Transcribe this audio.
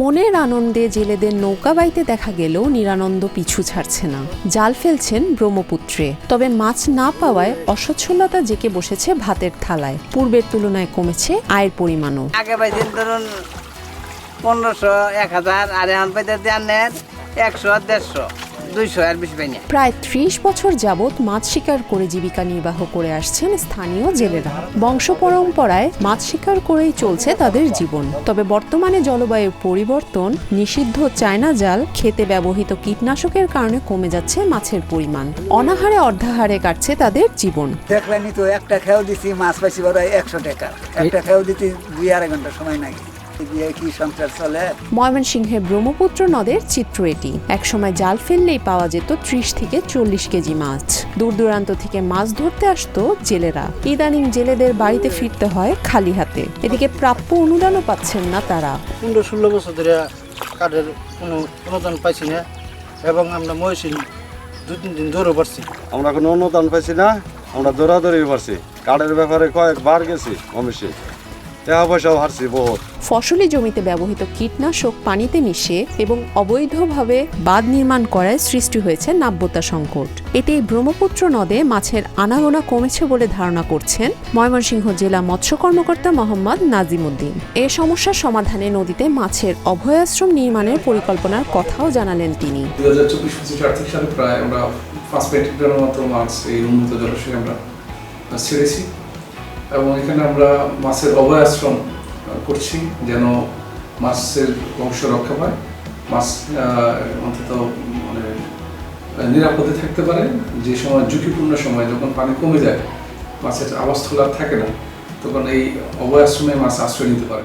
মনের আনন্দে জেলেদের নৌকা বাইতে দেখা গেলেও নিরানন্দ পিছু ছাড়ছে না। জাল ফেলছেন ব্রহ্মপুত্রে। তবে মাছ না পাওয়ায় অসচ্ছলতা জেকে বসেছে ভাতের থালায়। পূর্বের তুলনায় কমেছে আয়ের পরিমাণও। আগে পাইছেন ধরুন পনেরোশো, এক হাজার, আর এখন পাইতে একশো দেড়শো। দুইশো আর বেশি পাই না প্রায় ত্রিশ বছর যাবৎ মাছ শিকার করে জীবিকা নির্বাহ করে আসছেন স্থানীয় জেলেরা। বংশ পরম্পরায় মাছ শিকার করেই চলছে তাদের জীবন। তবে বর্তমানে জলবায়ুর পরিবর্তন নিষিদ্ধ চায়না জাল খেতে ব্যবহৃত কীটনাশকের কারণে কমে যাচ্ছে মাছের পরিমাণ। অনাহারে অর্ধাহারে কাটছে তাদের জীবন। দেখলেনি তো একটা খেয়াও দিছি মাছ পাইছি বড় একশো টাকা। একটা খেয়াও দিতে দুই আড়াই ঘণ্টা সময় লাগে চলে ময়মনসিংহের ব্রহ্মপুত্র নদের চিত্র এটি। একসময় জাল ফেললেই পাওয়া যেত ত্রিশ থেকে চল্লিশ কেজি মাছ। দূর দূরান্ত থেকে মাছ ধরতে আসতো জেলেরা। ইদানিং জেলেদের বাড়িতে ফিরতে হয় খালি হাতে। এদিকে প্রাপ্য অনুদানও পাচ্ছেন না তারা। পনেরো ষোলো বছর ধরে কাঠের কোনো অনুদান পাইছি না এবং আমরা মহিষী দু তিন দিন ধরে পারছি। আমরা কোনো অনুদান পাইছি না আমরা দৌড়াদৌড়ি পারছি কার্ডের ব্যাপারে কয়েকবার গেছি অফিসে টাকা পয়সাও হারছি বহুত ফসলি জমিতে ব্যবহৃত কীটনাশক পানিতে মিশে এবং অবৈধভাবে বাঁধ নির্মাণ করায় সৃষ্টি হয়েছে নাব্যতা সংকট। এতে ব্রহ্মপুত্র নদে মাছের আনাগোনা কমেছে বলে ধারণা করছেন ময়মনসিংহ জেলা মৎস্য কর্মকর্তা মোহাম্মদ নাজিমুদ্দিন এ সমস্যার সমাধানে নদীতে মাছের অভয়াশ্রম নির্মাণের পরিকল্পনার কথাও জানালেন তিনি। দু হাজার চব্বিশ আর্থিক সালে প্রায় আমরা পাঁচ মেট্রিক টনের মতো মাছ এই উন্নত জলাশয়ে আমরা ছেড়েছি। এবং এখানে আমরা মাছের অভয় আশ্রম করছি যেন মাছের বংশ রক্ষা পায়। মাছ অন্তত মানে নিরাপদে থাকতে পারে। যে সময়, ঝুঁকিপূর্ণ সময় যখন পানি কমে যায়, মাছের আবাসস্থল আর থাকে না, তখন এই অভয় আশ্রমে মাছ আশ্রয় নিতে পারে।